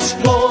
More.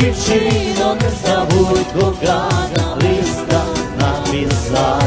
Забудь, дівчино, не забудь, кохана листа на Як